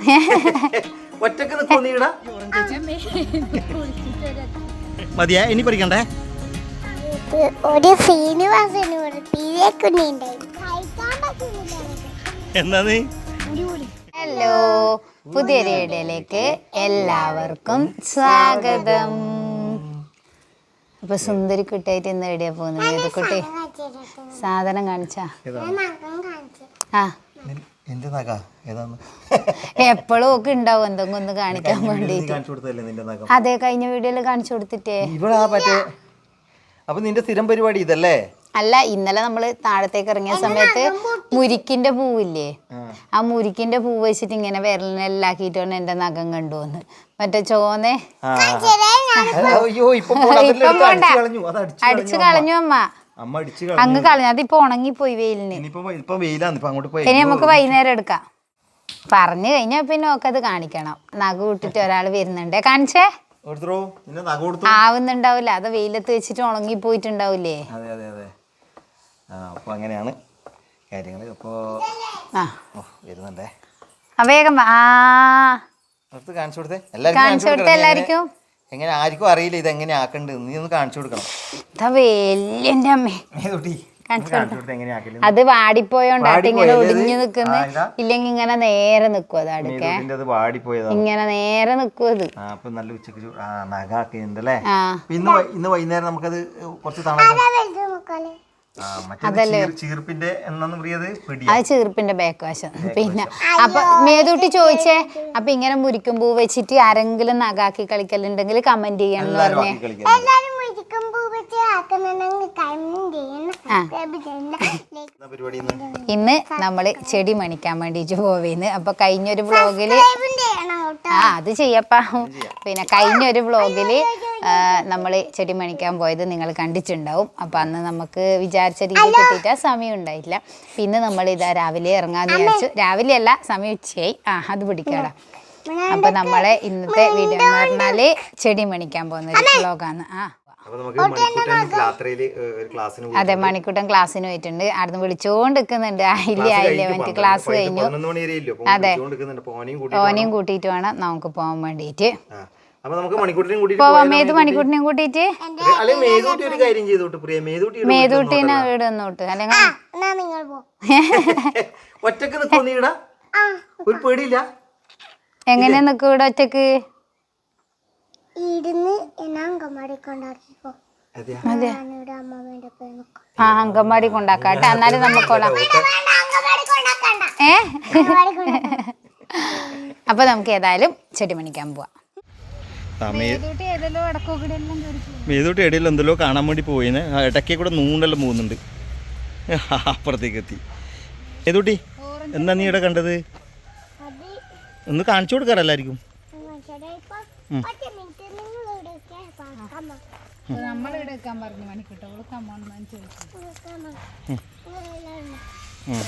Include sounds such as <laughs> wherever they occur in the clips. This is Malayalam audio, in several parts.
<laughs> ഒറ്റയ്ക്ക് മതിയാ ഇനി പഠിക്കണ്ടേ? ഒരു ശ്രീനിവാസന് എന്നാ നീ? ഹലോ പുതിയ വീഡിയോയിലേക്ക് എല്ലാവർക്കും സ്വാഗതം. അപ്പൊ സുന്ദരി കുട്ടിയായിട്ട് ഇന്ന് എവിടെയാ പോകുന്നത്? കുട്ടി? സാധനം കാണിച്ചാ ആ. എന്റെ നഖ ഏതാന്ന്? എപ്പോഴും ഒക്കെ ഉണ്ടാവും. എന്തെങ്കിലും ഒന്ന് കാണിക്കാൻ വേണ്ടിട്ട് കാണിച്ചു കൊടുത്തല്ലേ നിന്റെ നഖം? അതെ കഴിഞ്ഞ വീഡിയോയിൽ കാണിച്ചു കൊടുത്തിട്ടേ. ഇവിടെ ആ മറ്റേ അപ്പൊ നിന്റെ സ്ഥിരം പരിപാടി ഇതല്ലേ? അല്ല ഇന്നലെ നമ്മൾ താഴത്തേക്ക് ഇറങ്ങിയ സമയത്ത് മുരിക്കിന്റെ പൂവില്ലേ? ആ. മുരിക്കിന്റെ പൂ വെച്ചിട്ട് ഇങ്ങനെ വിരലിനെല്ലാക്കിയിട്ടാണ് എന്റെ നഖം കണ്ടുവന്ന് മറ്റേ ചോന്നേ? ആ, ആ. അയ്യോ ഇപ്പൊ അടിച്ചു കളഞ്ഞു അമ്മ. അമ്മ അടിച്ച് അങ്ങ് കളഞ്ഞു. അതിപ്പോ ഉണങ്ങിപ്പോയി വെയിലിന്. ഇനിയിപ്പോ ഇപ്പൊ വെയിലാന്ന് ഇപ്പൊ അങ്ങോട്ട് പോയി. ഇനി നമുക്ക് വൈകുന്നേരം എടുക്കാം. പറഞ്ഞു കഴിഞ്ഞാൽ പിന്നെ ഒക്കെ അത് കാണിക്കണം. നഖ വിട്ടിട്ട് ഒരാൾ വരുന്നുണ്ട്. കാണിച്ചേ? ആവുന്നുണ്ടാവില്ല. അത് വെയിലത്ത് വെച്ചിട്ട് ഉണങ്ങി പോയിട്ടുണ്ടാവില്ലേ? അതെ അതെ അതെ. ആ അപ്പൊ അങ്ങനെയാണ് കാര്യങ്ങൾ അപ്പോ ആ. വരുന്നുണ്ടേ. ആ, വേഗം. ആ. കാണിച്ചു കൊടുത്തേ. കാണിച്ചു കൊടുത്തേ. എല്ലാവർക്കും. എങ്ങനെ ആർക്കും അറിയില്ല ഇത് എങ്ങനെ ആക്കണ്ട്. നീ ഒന്ന് കാണിച്ചു കൊടുക്കണം. ഇതാ വലിയ അമ്മേ. നീ കാണിച്ചു കാണിച്ചു കൊടുത്തേ എങ്ങനെ ആക്കില്ല അത് വാടിപ്പോയോണ്ടാട്ട് ഇങ്ങനെ? ഒടിഞ്ഞു നിക്കുന്ന. ഇല്ലെങ്കി ഇങ്ങനെ നേരെ നിക്കും അത് അടുക്കെ അത് വാടിപ്പോയതാ. ഇങ്ങനെ നേരെ നിക്കും അത്. ആ അപ്പൊ നല്ല ഉച്ചയ്ക്ക് ആ ഇന്ന് വൈ- ഇന്ന് വൈകുന്നേരം നമുക്കത് കുറച്ച് ചീർ- ചീർപ്പിന്റെ അത് ബാക്ക് വശം പിന്നെ അപ്പൊ മേതൂട്ടി ചോദിച്ചേ അപ്പൊ ഇങ്ങനെ മുരിക്കുംപൂ വെച്ചിട്ട് ആരെങ്കിലും നഗാക്കി കളിക്കലുണ്ടെങ്കിൽ കമന്റ് ചെയ്യണം എന്ന് പറഞ്ഞേ. ഇന്ന് നമ്മൾ ചെടി മണിക്കാൻ വേണ്ടി പോവേന്ന്. അപ്പൊ കഴിഞ്ഞൊരു ബ്ലോഗിൽ ആ അത് ചെയ്യപ്പാ. പിന്നെ കഴിഞ്ഞൊരു ബ്ലോഗിൽ നമ്മൾ ചെടി മണിക്കാൻ പോയത് നിങ്ങൾ കണ്ടിട്ടുണ്ടാവും. അപ്പം അന്ന് നമുക്ക് വിചാരിച്ച രീതി കിട്ടിയിട്ട് സമയം ഉണ്ടായില്ല. പിന്നെ നമ്മൾ ഇതാ രാവിലെ ഇറങ്ങാന്ന് വിചാരിച്ചു. രാവിലെ അല്ല സമയം ഉച്ചയായി. ആ അത് പിടിക്കാടാ. അപ്പം നമ്മളെ ഇന്നത്തെ വീഡിയോ എന്ന് പറഞ്ഞാൽ ചെടി മണിക്കാൻ പോകുന്ന ഒരു ബ്ലോഗാണ് ആ. അപ്പൊ നമുക്ക് മണിക്കൂട്ടൻ ഒരു ക്ലാസ്സിന് അതെ മണിക്കൂട്ടൻ ക്ലാസ്സിന് പോയിട്ടുണ്ട്. അവിടുന്ന് വിളിച്ചോണ്ട് നിൽക്കുന്നുണ്ട് ആയില്ലേ ആയില്ലേ മറ്റേ ക്ലാസ് കഴിഞ്ഞു. അതെ. ഓനെയും കൂട്ടിയിട്ട് വേണം. നമുക്ക് പോകാൻ വേണ്ടിയിട്ട് നമുക്ക് മണിക്കൂട്ടിനെയും കൂട്ടിയിട്ട് മേതൂട്ടിനെ വീട് വന്നോട്ട് അല്ലെങ്കിൽ എന്നാ നിങ്ങൾ പോ. <laughs> ഒറ്റയ്ക്ക് നിൽക്കോ നീടാ ഒരു പേടിയില്ല? എങ്ങനെ നിൽക്കും ഇവിടെ ഒറ്റയ്ക്ക്? ഇരുന്ന് എന്നാ അങ്കമാടി കൊണ്ടാക്കിക്കോ. അതെയാ? ഞാനിവിടെ അമ്മമ്മേന്റെ പോയി നിൽക്കും. ആ അങ്കൻവാടി കൊണ്ടാക്കാട്ടെ. എന്നാലും നമുക്കോളാം അങ്കമാടി ഏ? അങ്കമാടി അപ്പൊ നമുക്ക് ഏതായാലും ചെടി മണിക്കാൻ പോവാം മേതൂട്ടി ഇടയിൽ എന്തെല്ലോ കാണാൻ വേണ്ടി പോയിന്. ഇടയ്ക്ക് കൂടെ നൂണ്ടെല്ലാം പോകുന്നുണ്ട് അപ്പുറത്തേക്ക് എത്തി. ഏതൂട്ടി എന്താ നീ ഇവിടെ കണ്ടത്? ഒന്ന് കാണിച്ചു കൊടുക്കാറ എല്ലാവർക്കും ചേട്ടാ ഇപ്പൊ ഉം. ഒറ്റ മിനിറ്റ് നിങ്ങൾ ഇവിടെയൊക്കെ പാക്കാം നമ്മൾ എടുക്കാൻ പറഞ്ഞു മണിക്കൂട്ടോ.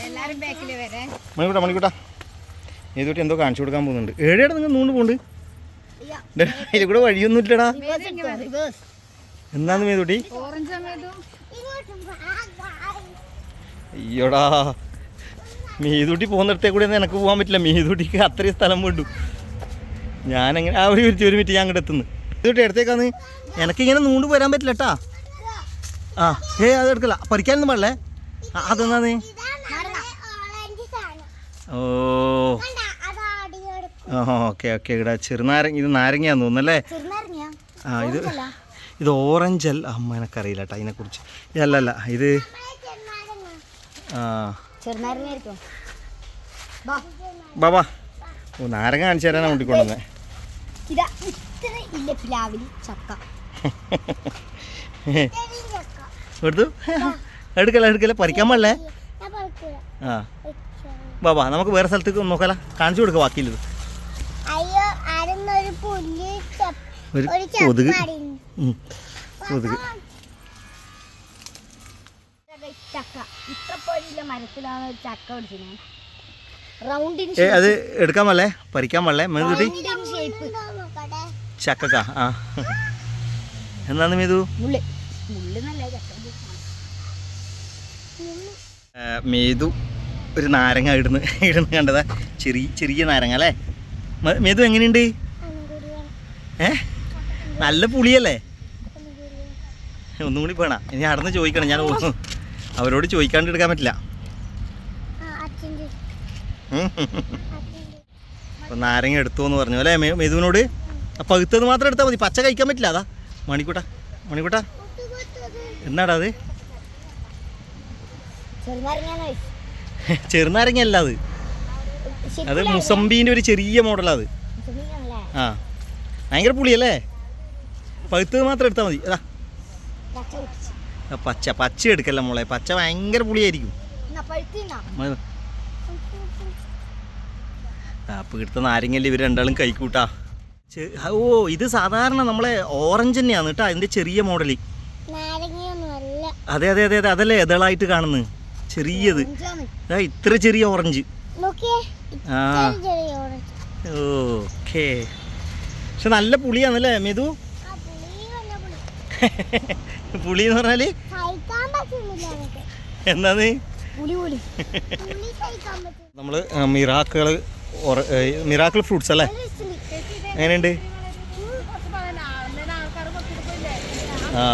എല്ലാരും ബാക്കിൽ വരെ. മണിക്കൂട്ടാ മണിക്കൂട്ടാ. മേതൂട്ടി എന്തോ കാണിച്ചു കൊടുക്കാൻ പോകുന്നുണ്ട്. ഏഴേടെ നിങ്ങൾ നൂണ്ട് പോകുന്നുണ്ട് അതിൽ കൂടെ വഴിയൊന്നും ഇല്ലടാ എന്നാന്ന് മേതൂട്ടി? അയ്യോടാ. മീതൂട്ടി പോകുന്നിടത്തേ കൂടെ എനിക്ക് പോകാൻ പറ്റില്ല. മീതൂട്ടിക്ക് അത്രയും സ്ഥലം വേണ്ടു. ഞാനെങ്ങനെ ആ ഒരു മിനിറ്റ് ഒരു മിനിറ്റ് ഞാൻ അങ്ങോട്ട് എത്തുന്നു. മീതൂട്ടി എടുത്തേക്കാന്ന്. എനിക്കിങ്ങനെ നൂണ്ട് വരാൻ പറ്റില്ല കേട്ടാ ആ ഏ അത് എടുക്കല. പഠിക്കാനൊന്നും പാടില്ലേ. ആ, അതെന്നാന്ന് ഓ. ഓക്കെ ഓക്കെ ഇവിടെ ചെറുനാരങ്ങ ഇത് നാരങ്ങയാന്ന് തോന്നുന്നല്ലേ? ആ ഇത് ഇത് ഓറഞ്ച് അല്ല. അമ്മ എനക്കറിയില്ല കേട്ടോ അതിനെക്കുറിച്ച് ഇതല്ല അല്ല ഇത് ആ. ബാബാ ഓ നാരങ്ങ കാണിച്ചു തരാനാണ് കൂട്ടിക്കൊണ്ടുവന്നേ ഇതാ ഇത്ര ഇല്ല പ്ലാവിൽ? ചക്ക. എടുത്തു? എടുക്കല എടുക്കല പറിക്കാൻ പാടില്ലേ? ആ. ബാബാ നമുക്ക് വേറെ സ്ഥലത്തേക്ക് നോക്കാല. കാണിച്ചു കൊടുക്ക ബാക്കിയില്ലത് പുല്ല് ഒരു കൊതുക്. കൊതുക്. ചക്ക. ഇത്ര പൊരിയില്ല മരത്തിലാണ് ചക്ക പിടിച്ചത് അത് എടുക്കാൻ പാടില്ലേ? പറിക്കാൻ പാടില്ലേ? മെഴുകുട്ടി ചക്കക്ക ആ. എന്നാന്ന് മേതു? മേതു ഒരു നാരങ്ങ ഇടുന്ന് ഇടുന്ന് കണ്ടതാ. ചെറിയ ചെറിയ നാരങ്ങ അല്ലേ? മീതു എങ്ങനെയുണ്ട്? ഏ? നല്ല പുളിയല്ലേ? ഒന്നും കൂടി വേണം. ഇനി അടന്ന് ചോദിക്കണം. ഞാൻ അവരോട് ചോദിക്കാണ്ട് എടുക്കാൻ പറ്റില്ല. അപ്പൊ നാരങ്ങ എടുത്തു എന്ന് പറഞ്ഞു അല്ലേ മെതുവിനോട്? പഴുത്തത് മാത്രം എടുത്താൽ മതി. പച്ച കഴിക്കാൻ പറ്റില്ല. അതാ. മണിക്കൂട്ട. മണിക്കൂട്ട. എന്നാടാ അത്? ചെറുനാരങ്ങല്ല അത്. അത് മുസംബീന്റെ ഒരു ചെറിയ മോഡലാ അത്. ആ. ഭയങ്കര പുളിയല്ലേ? പഴുത്തത് മാത്രം എടുത്താൽ മതി. അതാ. പച്ച പച്ച. എടുക്കല്ല മോളെ. പച്ച ഭയങ്കര പുളിയായിരിക്കും. ആ എടുത്ത നാരങ്ങല്ലേ ഇവർ രണ്ടാളും കൈക്കൂട്ടാ. ഓ ഇത് സാധാരണ നമ്മളെ ഓറഞ്ച് തന്നെയാണ് കേട്ടോ അതിന്റെ ചെറിയ അല്ല അതെ അതെ അതെ അതെ അതല്ലേ ഇതളായിട്ട് കാണുന്നത് ചെറിയത്. ഇത്ര ചെറിയ ഓറഞ്ച് ആ. ഓക്കേ. പക്ഷെ നല്ല പുളിയാണല്ലേ മെതു പുളി എന്ന് <laughs> പറഞ്ഞാൽ? എന്താന്ന്? <laughs> നമ്മൾ മിറാക്കുകൾ മിറാക്കിൾ ഫ്രൂട്ട്സ് അല്ലേ? എങ്ങനെയുണ്ട്? ആ.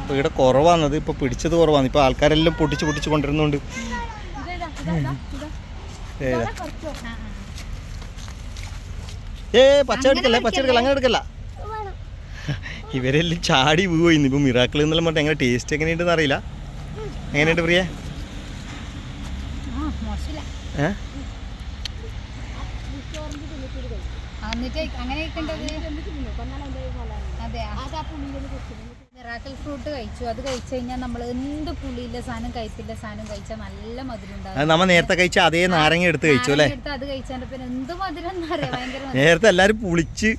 അപ്പോൾ ഇവിടെ കുറവാണത് ഇപ്പോൾ പിടിച്ചത് കുറവാണ്. ഇപ്പോൾ ആൾക്കാരെല്ലാം പൊട്ടിച്ച് പൊട്ടിച്ച് കൊണ്ടിരുന്നുണ്ട് ഏ പച്ച എടുക്കല്ലേ? പച്ച എടുക്കല്ല? അങ്ങനെ എടുക്കല്ല. ഇവരെല്ലാം ചാടി വീഴുന്നു ഇപ്പോൾ മിറാക്കിൾ എന്നെല്ലാം പറഞ്ഞിട്ട് എങ്ങനെ ടേസ്റ്റ് എങ്ങനെയുണ്ടെന്ന് അറിയില്ല. എങ്ങനെയുണ്ട് പ്രിയ? ഏ? എന്നിട്ട് അങ്ങനെ അതെ? മിറാക്കൽ ഫ്രൂട്ട് കഴിച്ചു. അത് കഴിച്ചു കഴിഞ്ഞാൽ നമ്മൾ എന്ത് പുളിയില്ല സാധനം കഴിപ്പില്ല സാധനം കഴിച്ചാൽ നല്ല മധുരം ഉണ്ടാവും. നമ്മൾ നേരത്തെ കഴിച്ച അതേ നാരങ്ങ എടുത്ത് കഴിച്ചു അല്ലേ? എടുത്ത് അത് കഴിച്ചാൽ പിന്നെ എന്ത് മധുരം എന്നറിയാം ഭയങ്കര മധുരം. നേരത്തെ എല്ലാരും പുളിച്ച്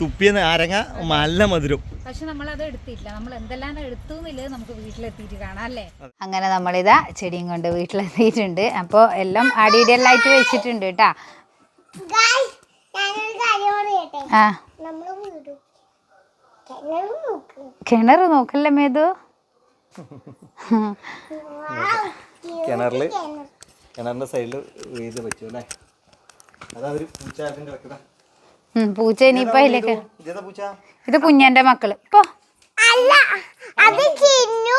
തുപ്പിയ നാരങ്ങ നല്ല മധുരം. പക്ഷെ നമ്മൾ അത് എടുത്തില്ല. നമ്മൾ എന്തെല്ലാം എടുത്തു എന്നുള്ളത് നമുക്ക് വീട്ടിലെത്തിയിട്ട് കാണാം അല്ലേ? അങ്ങനെ നമ്മളിതാ ചെടിയും കൊണ്ട് വീട്ടിലെത്തിയിട്ടുണ്ട്. അപ്പോൾ എല്ലാം അടിയിടലായിട്ട് വെച്ചിട്ടുണ്ട് കേട്ടാ ഗായ്സ് ഞാനൊരു കാര്യം പറയട്ടെ ആ. നമ്മൾ വീടും. കിണർ നോക്ക്. നോക്കല്ലേ മേതു. കിണറിൽ കിണറിന്റെ സൈഡിൽ സൈഡിൽ വീത് വെച്ചു അല്ലേ? അതാ ഒരു പൂച്ച ഇനിയിപ്പോ അതിലേക്ക് പൂച്ച. ഇത് കുഞ്ഞന്റെ മക്കൾ. ഇപ്പൊ അല്ല അത് ചിന്നു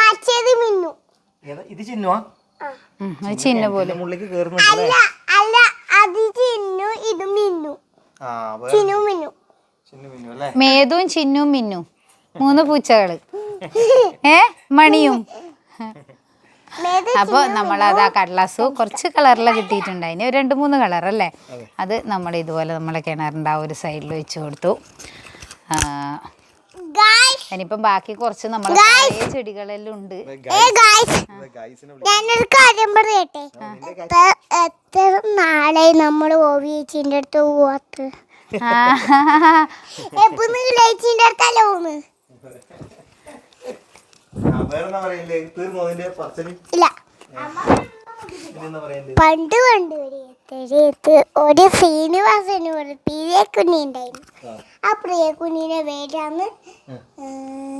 മറ്റേത് മിന്നു. ഇത് ചിന്നുവാ? ചിന്ന പോലെ. കയറുന്നുണ്ട് അല്ല അല്ല അത് ചിന്നു ഇത് വേറെ ചിന്നു മിന്നു. ചിന്നു മിന്നു അല്ലേ? മേതുവും ചിന്നും മിന്നും. മൂന്ന് പൂച്ചകൾ. ഏ? മണിയും. അപ്പൊ അപ്പോൾ നമ്മളത് ആ കടലാസ് കുറച്ച് കളറിൽ കിട്ടിയിട്ടുണ്ട്. അതിന് ഒരു രണ്ട് മൂന്ന് കളർ അല്ലേ? അത്. നമ്മൾ ഇതുപോലെ നമ്മളെ കിണറിന്റെ ആ ഒരു സൈഡിൽ വെച്ച് കൊടുത്തു. ഇനിയിപ്പം ബാക്കി കുറച്ച് നമ്മളെ ചെടികളെല്ലാം ഉണ്ട്. ഞാനൊരു കാര്യം പറയട്ടെ? എത്ര നാളെ നമ്മൾ ഓവിയച്ചിന്റെ അടുത്ത് പോവാത്ത? ആ, എപ്പോ നീലേച്ചിന്റെ അടുത്തല്ലേ പോന്ന് ഇല്ല. പണ്ട് പണ്ട് ഒരു ശ്രീനിവാസന് ഒരു പ്രിയ കുഞ്ഞി ഉണ്ടായിരുന്നു. ആ. പ്രിയ കുഞ്ഞിനെ പേരാണ്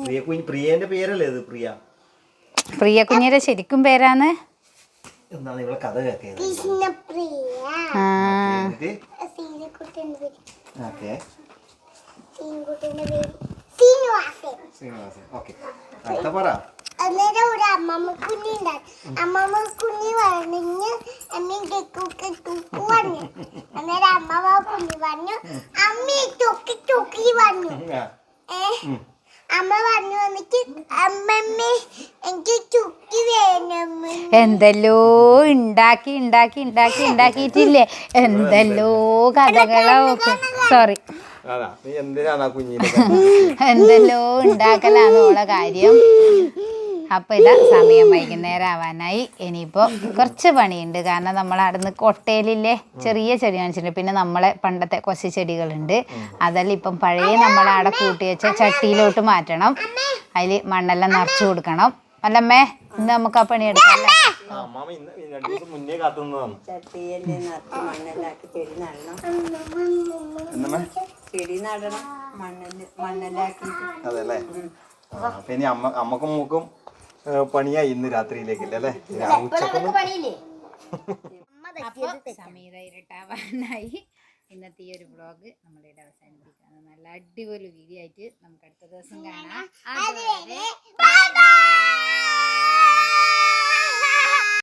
പ്രിയ കുഞ്ഞ് പ്രിയന്റെ പേരല്ലേ ഇത് പ്രിയ? പ്രിയ കുഞ്ഞിയുടെ ശരിക്കും പേരാണ്? എന്താണ് ഇവിടെ കഥ കേൾക്കുന്നത് ഓക്കെ. ശ്രീനിവാസൻ ഓക്കെ. അടുത്ത പറ. അന്നേരം ഒരു അമ്മമ്മ കുഞ്ഞി ഉണ്ടായി. അമ്മമ്മ കുഞ്ഞി പറഞ്ഞു അമ്മ കെക്കു തൂക്കു പറഞ്ഞു അന്നേരം അമ്മമ്മ കുഞ്ഞി പറഞ്ഞു അമ്മ തൊക്കി തൊക്കി പറഞ്ഞു ഏ? അമ്മ പറഞ്ഞു വന്നിട്ട് അമ്മമ്മ എനിക്ക് ചുക്കി വേണം. എന്തെല്ലോ ഉണ്ടാക്കി ഉണ്ടാക്കി ഉണ്ടാക്കി ഉണ്ടാക്കിയിട്ടില്ലേ എന്തെല്ലോ കഥകളോ സോറി എന്തെല്ലോ ഉണ്ടാക്കലാണ് ഓളെ കാര്യം. അപ്പൊ ഇതാ സമയം വൈകുന്നേരം ആവാനായി ഇനിയിപ്പോ കുറച്ച് പണിയുണ്ട്. കാരണം നമ്മൾ അവിടുന്ന് കൊട്ടയിലില്ലേ ചെറിയ ചെടി കാണിച്ചിട്ടുണ്ട്. പിന്നെ നമ്മളെ പണ്ടത്തെ കുറച്ച് ചെടികളുണ്ട്. അതെല്ലാം ഇപ്പം പഴയ നമ്മളവിടെ കൂട്ടി വെച്ച ചട്ടിയിലോട്ട് മാറ്റണം. അതിൽ മണ്ണെല്ലാം നിറച്ചു കൊടുക്കണം. അല്ലമ്മേ ഇന്ന് നമുക്ക് ആ പണി എടുക്കാം ചെടി നടണം. അപ്പൊ ഇനി അമ്മ അമ്മക്കും മൂക്കും പണിയാ ഇന്ന് രാത്രിയിലേക്കില്ല അല്ലേ? ഉച്ചക്കൊന്നും <laughs> ഇന്നത്തെ ഈ ഒരു ബ്ലോഗ് നമ്മുടെ ഇവിടെ അവസാനിപ്പിക്കുകയാണ്. നല്ല അടിപൊളി വീഡിയോ ആയിട്ട് നമുക്ക് അടുത്ത ദിവസം കാണാം.